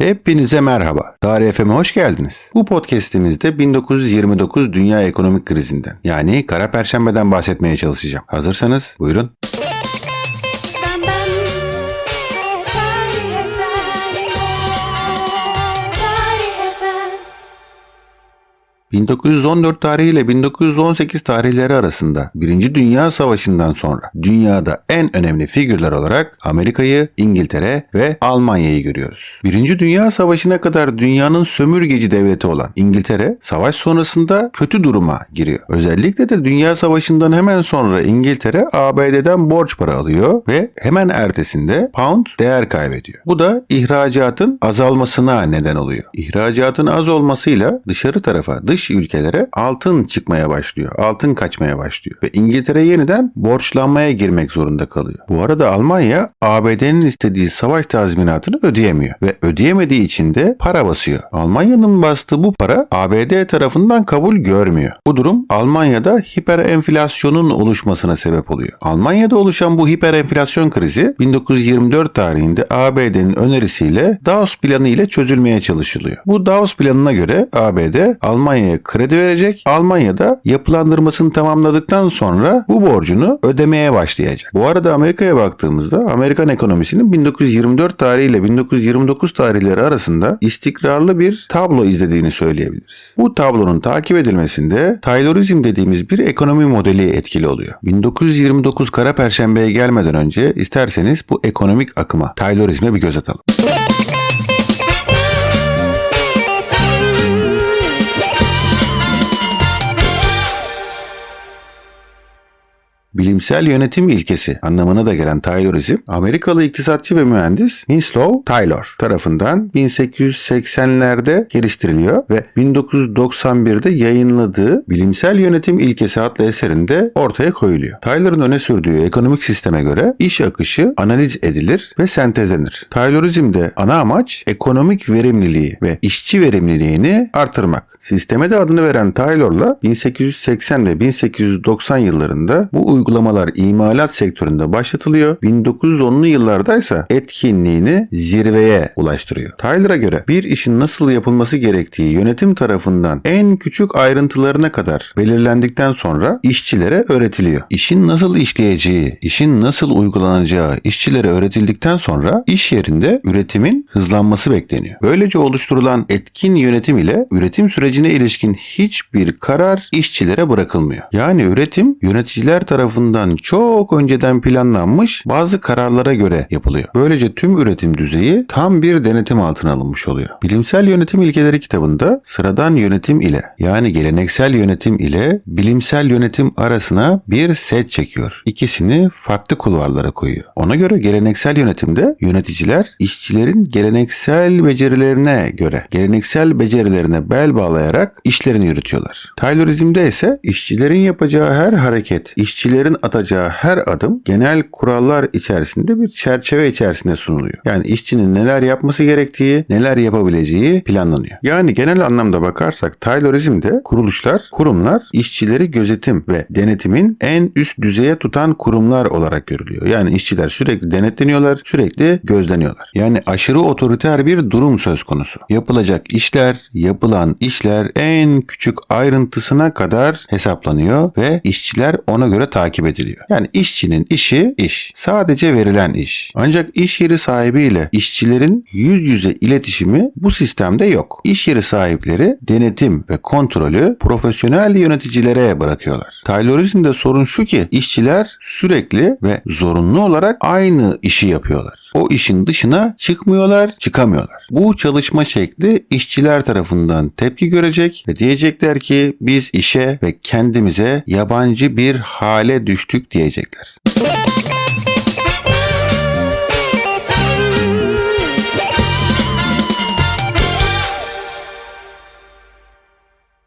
Hepinize merhaba. Tarih FM'e hoş geldiniz. Bu podcast'imizde 1929 Dünya Ekonomik Krizinden yani Kara Perşembe'den bahsetmeye çalışacağım. Hazırsanız buyurun. 1914 tarihi ile 1918 tarihleri arasında Birinci Dünya Savaşı'ndan sonra dünyada en önemli figürler olarak Amerika'yı, İngiltere ve Almanya'yı görüyoruz. Birinci Dünya Savaşı'na kadar dünyanın sömürgeci devleti olan İngiltere, savaş sonrasında kötü duruma giriyor. Özellikle de Dünya Savaşı'ndan hemen sonra İngiltere ABD'den borç para alıyor ve hemen ertesinde pound değer kaybediyor. Bu da ihracatın azalmasına neden oluyor. İhracatın az olmasıyla dışarı tarafa, dış ülkelere altın çıkmaya başlıyor. Altın kaçmaya başlıyor. Ve İngiltere yeniden borçlanmaya girmek zorunda kalıyor. Bu arada Almanya ABD'nin istediği savaş tazminatını ödeyemiyor. Ve ödeyemediği için de para basıyor. Almanya'nın bastığı bu para ABD tarafından kabul görmüyor. Bu durum Almanya'da hiperenflasyonun oluşmasına sebep oluyor. Almanya'da oluşan bu hiperenflasyon krizi 1924 tarihinde ABD'nin önerisiyle Dawes planı ile çözülmeye çalışılıyor. Bu Dawes planına göre ABD Almanya'ya kredi verecek. Almanya'da yapılandırmasını tamamladıktan sonra bu borcunu ödemeye başlayacak. Bu arada Amerika'ya baktığımızda Amerikan ekonomisinin 1924 tarihi ile 1929 tarihleri arasında istikrarlı bir tablo izlediğini söyleyebiliriz. Bu tablonun takip edilmesinde Taylorizm dediğimiz bir ekonomi modeli etkili oluyor. 1929 Kara Perşembe'ye gelmeden önce isterseniz bu ekonomik akıma Taylorizme bir göz atalım. Bilimsel yönetim ilkesi anlamına da gelen Taylorizm, Amerikalı iktisatçı ve mühendis Winslow Taylor tarafından 1880'lerde geliştiriliyor ve 1991'de yayınladığı Bilimsel Yönetim İlkesi adlı eserinde ortaya koyuluyor. Taylor'ın öne sürdüğü ekonomik sisteme göre iş akışı analiz edilir ve sentezlenir. Taylorizmde ana amaç ekonomik verimliliği ve işçi verimliliğini artırmak. Sisteme de adını veren Taylor'la 1880 ve 1890 yıllarında bu uygulamalar imalat sektöründe başlatılıyor. 1910'lu yıllardaysa etkinliğini zirveye ulaştırıyor. Taylor'a göre bir işin nasıl yapılması gerektiği yönetim tarafından en küçük ayrıntılarına kadar belirlendikten sonra işçilere öğretiliyor. İşin nasıl işleyeceği, işin nasıl uygulanacağı işçilere öğretildikten sonra iş yerinde üretimin hızlanması bekleniyor. Böylece oluşturulan etkin yönetim ile üretim sürecine ilişkin hiçbir karar işçilere bırakılmıyor. Yani üretim yöneticiler tarafından çok önceden planlanmış bazı kararlara göre yapılıyor. Böylece tüm üretim düzeyi tam bir denetim altına alınmış oluyor. Bilimsel Yönetim İlkeleri kitabında sıradan yönetim ile yani geleneksel yönetim ile bilimsel yönetim arasına bir set çekiyor. İkisini farklı kulvarlara koyuyor. Ona göre geleneksel yönetimde yöneticiler işçilerin geleneksel becerilerine göre geleneksel becerilerine bel bağlayarak işlerini yürütüyorlar. Taylorizmde ise işçilerin yapacağı her hareket, işçilerin atacağı her adım genel kurallar içerisinde bir çerçeve içerisinde sunuluyor. Yani işçinin neler yapması gerektiği, neler yapabileceği planlanıyor. Yani genel anlamda bakarsak Taylorizmde kuruluşlar, kurumlar işçileri gözetim ve denetimin en üst düzeye tutan kurumlar olarak görülüyor. Yani işçiler sürekli denetleniyorlar, sürekli gözleniyorlar. Yani aşırı otoriter bir durum söz konusu. Yapılacak işler, yapılan işler en küçük ayrıntısına kadar hesaplanıyor ve işçiler ona göre takip ediliyor. Yani işçinin işi iş. Sadece verilen iş. Ancak iş yeri sahibiyle işçilerin yüz yüze iletişimi bu sistemde yok. İş yeri sahipleri denetim ve kontrolü profesyonel yöneticilere bırakıyorlar. Taylorizmde sorun şu ki işçiler sürekli ve zorunlu olarak aynı işi yapıyorlar. O işin dışına çıkmıyorlar, çıkamıyorlar. Bu çalışma şekli işçiler tarafından tepki görecek ve diyecekler ki biz işe ve kendimize yabancı bir hale düştük diyecekler.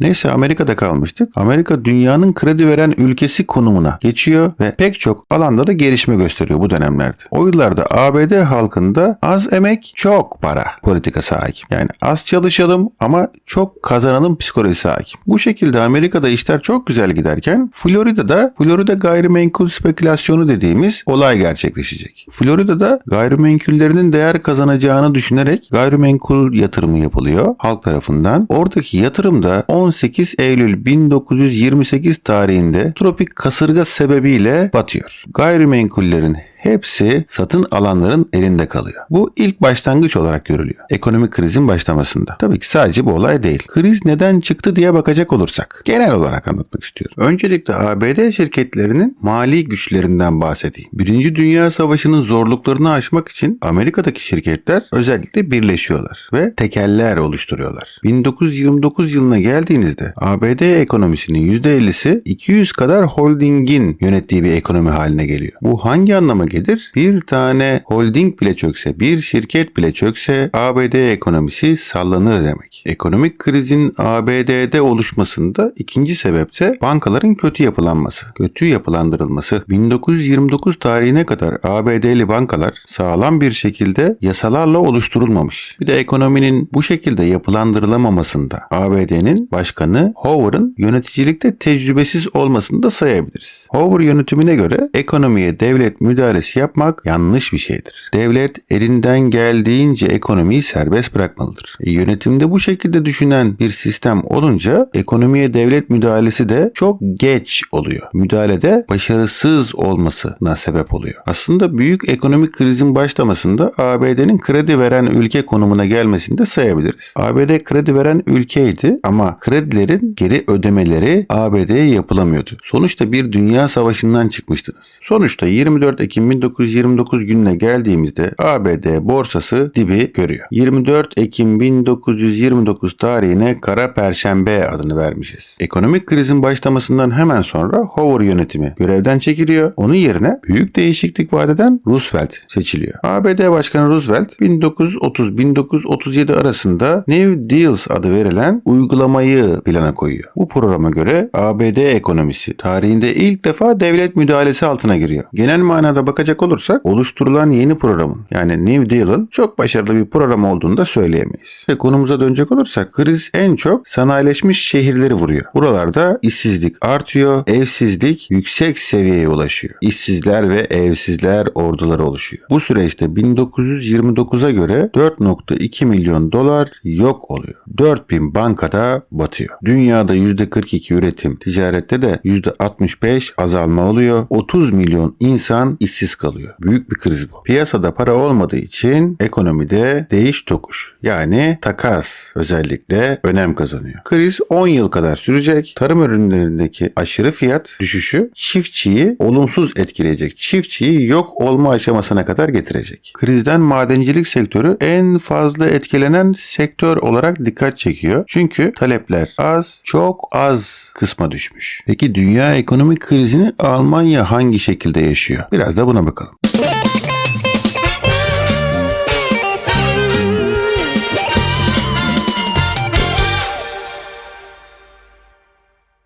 Neyse Amerika'da kalmıştık. Amerika dünyanın kredi veren ülkesi konumuna geçiyor ve pek çok alanda da gelişme gösteriyor bu dönemlerde. O yıllarda ABD halkında az emek çok para politikası hakim. Yani az çalışalım ama çok kazanalım psikolojisi hakim. Bu şekilde Amerika'da işler çok güzel giderken Florida'da Florida gayrimenkul spekülasyonu dediğimiz olay gerçekleşecek. Florida'da gayrimenkullerinin değer kazanacağını düşünerek gayrimenkul yatırımı yapılıyor halk tarafından. Oradaki yatırım da 18 Eylül 1928 tarihinde tropik kasırga sebebiyle batıyor. Gayrimenkullerin hepsi satın alanların elinde kalıyor. Bu ilk başlangıç olarak görülüyor. Ekonomik krizin başlamasında. Tabii ki sadece bu olay değil. Kriz neden çıktı diye bakacak olursak genel olarak anlatmak istiyorum. Öncelikle ABD şirketlerinin mali güçlerinden bahsedeyim. Birinci Dünya Savaşı'nın zorluklarını aşmak için Amerika'daki şirketler özellikle birleşiyorlar ve tekeller oluşturuyorlar. 1929 yılına geldiğinizde ABD ekonomisinin %50'si 200 kadar holdingin yönettiği bir ekonomi haline geliyor. Bu hangi anlama gelir? Bir tane holding bile çökse, bir şirket bile çökse ABD ekonomisi sallanır demek. Ekonomik krizin ABD'de oluşmasında ikinci sebepse bankaların kötü yapılanması, kötü yapılandırılması. 1929 tarihine kadar ABD'li bankalar sağlam bir şekilde yasalarla oluşturulmamış. Bir de ekonominin bu şekilde yapılandırılamamasında ABD'nin başkanı Hoover'ın yöneticilikte tecrübesiz olmasını da sayabiliriz. Hoover yönetimine göre ekonomiye devlet müdahalesi yapmak yanlış bir şeydir. Devlet elinden geldiğince ekonomiyi serbest bırakmalıdır. E, yönetimde bu şekilde düşünen bir sistem olunca ekonomiye devlet müdahalesi de çok geç oluyor. Müdahalede başarısız olmasına sebep oluyor. Aslında büyük ekonomik krizin başlamasında ABD'nin kredi veren ülke konumuna gelmesini de sayabiliriz. ABD kredi veren ülkeydi ama kredilerin geri ödemeleri ABD'ye yapılamıyordu. Sonuçta bir dünya savaşından çıkmıştınız. Sonuçta 24 Ekim 1929 gününe geldiğimizde ABD borsası dibi görüyor. 24 Ekim 1929 tarihine Kara Perşembe adını vermişiz. Ekonomik krizin başlamasından hemen sonra Hoover yönetimi görevden çekiliyor. Onun yerine büyük değişiklik vadeden Roosevelt seçiliyor. ABD Başkanı Roosevelt 1930-1937 arasında New Deals adı verilen uygulamayı plana koyuyor. Bu programa göre ABD ekonomisi tarihinde ilk defa devlet müdahalesi altına giriyor. Genel manada bakacak olursak oluşturulan yeni programın yani New Deal'ın çok başarılı bir program olduğunu da söyleyemeyiz. Ve konumuza dönecek olursak kriz en çok sanayileşmiş şehirleri vuruyor. Buralarda işsizlik artıyor, evsizlik yüksek seviyeye ulaşıyor. İşsizler ve evsizler orduları oluşuyor. Bu süreçte 1929'a göre 4.2 milyon dolar yok oluyor. 4000 bankada batıyor. Dünyada %42 üretim, ticarette de %65 azalma oluyor. 30 milyon insan işsiz kalıyor. Büyük bir kriz bu. Piyasada para olmadığı için ekonomide değiş tokuş yani takas özellikle önem kazanıyor. Kriz 10 yıl kadar sürecek. Tarım ürünlerindeki aşırı fiyat düşüşü çiftçiyi olumsuz etkileyecek. Çiftçiyi yok olma aşamasına kadar getirecek. Krizden madencilik sektörü en fazla etkilenen sektör olarak dikkat çekiyor. Çünkü talepler az, çok az kısma düşmüş. Peki dünya ekonomik krizini Almanya hangi şekilde yaşıyor? Biraz da buna bakalım.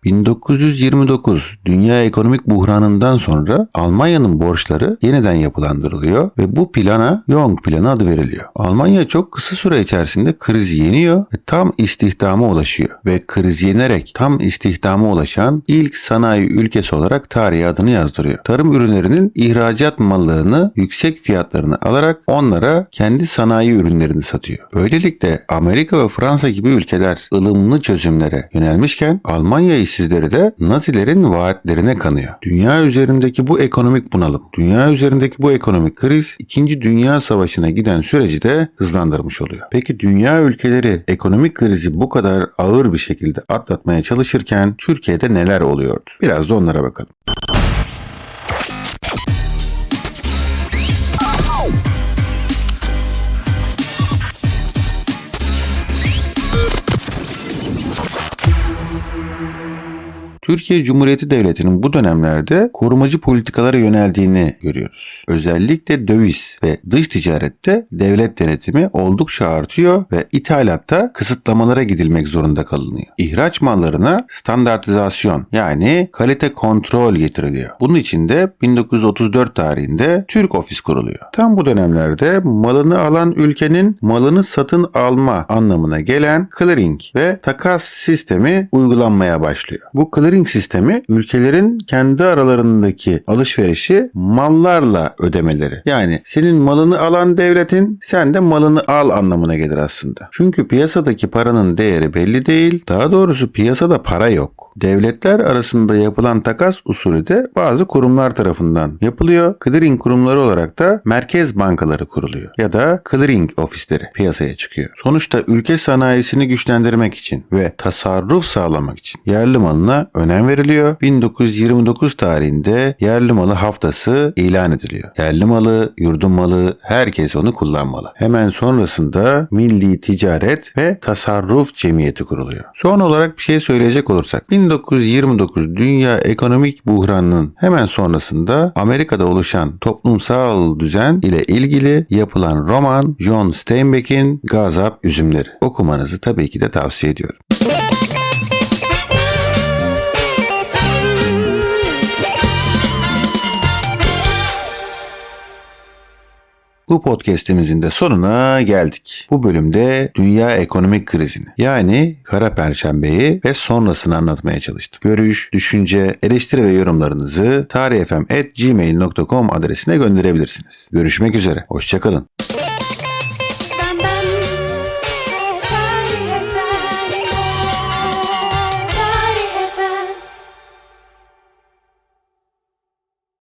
...1929 dünya ekonomik buhranından sonra Almanya'nın borçları yeniden yapılandırılıyor ve bu plana Young planı adı veriliyor. Almanya çok kısa süre içerisinde krizi yeniyor ve tam istihdama ulaşıyor ve kriz yenerek tam istihdama ulaşan ilk sanayi ülkesi olarak tarihe adını yazdırıyor. Tarım ürünlerinin ihracat mallarını yüksek fiyatlarını alarak onlara kendi sanayi ürünlerini satıyor. Böylelikle Amerika ve Fransa gibi ülkeler ılımlı çözümlere yönelmişken Almanya işsizleri de Nazilerin vaatlerine kanıyor. Dünya üzerindeki bu ekonomik bunalım, dünya üzerindeki bu ekonomik kriz 2. Dünya Savaşı'na giden süreci de hızlandırmış oluyor. Peki dünya ülkeleri ekonomik krizi bu kadar ağır bir şekilde atlatmaya çalışırken Türkiye'de neler oluyordu? Biraz da onlara bakalım. Türkiye Cumhuriyeti Devleti'nin bu dönemlerde korumacı politikalara yöneldiğini görüyoruz. Özellikle döviz ve dış ticarette devlet denetimi oldukça artıyor ve ithalatta kısıtlamalara gidilmek zorunda kalınıyor. İhraç mallarına standartizasyon yani kalite kontrol getiriliyor. Bunun için de 1934 tarihinde Türk ofis kuruluyor. Tam bu dönemlerde malını alan ülkenin malını satın alma anlamına gelen clearing ve takas sistemi uygulanmaya başlıyor. Bu clearing sistemi ülkelerin kendi aralarındaki alışverişi mallarla ödemeleri. Yani senin malını alan devletin sen de malını al anlamına gelir aslında. Çünkü piyasadaki paranın değeri belli değil. Daha doğrusu piyasada para yok. Devletler arasında yapılan takas usulü de bazı kurumlar tarafından yapılıyor. Clearing kurumları olarak da merkez bankaları kuruluyor ya da clearing ofisleri piyasaya çıkıyor. Sonuçta ülke sanayisini güçlendirmek için ve tasarruf sağlamak için yerli malına önem veriliyor. 1929 tarihinde yerli malı haftası ilan ediliyor. Yerli malı, yurdun malı herkes onu kullanmalı. Hemen sonrasında Milli Ticaret ve Tasarruf Cemiyeti kuruluyor. Son olarak bir şey söyleyecek olursak 1929 dünya ekonomik buhranının hemen sonrasında Amerika'da oluşan toplumsal düzen ile ilgili yapılan roman John Steinbeck'in Gazap Üzümleri. Okumanızı tabii ki de tavsiye ediyorum. Bu podcast'imizin de sonuna geldik. Bu bölümde dünya ekonomik krizini yani Kara Perşembe'yi ve sonrasını anlatmaya çalıştık. Görüş, düşünce, eleştiri ve yorumlarınızı tarihfm.gmail.com adresine gönderebilirsiniz. Görüşmek üzere. Hoşçakalın.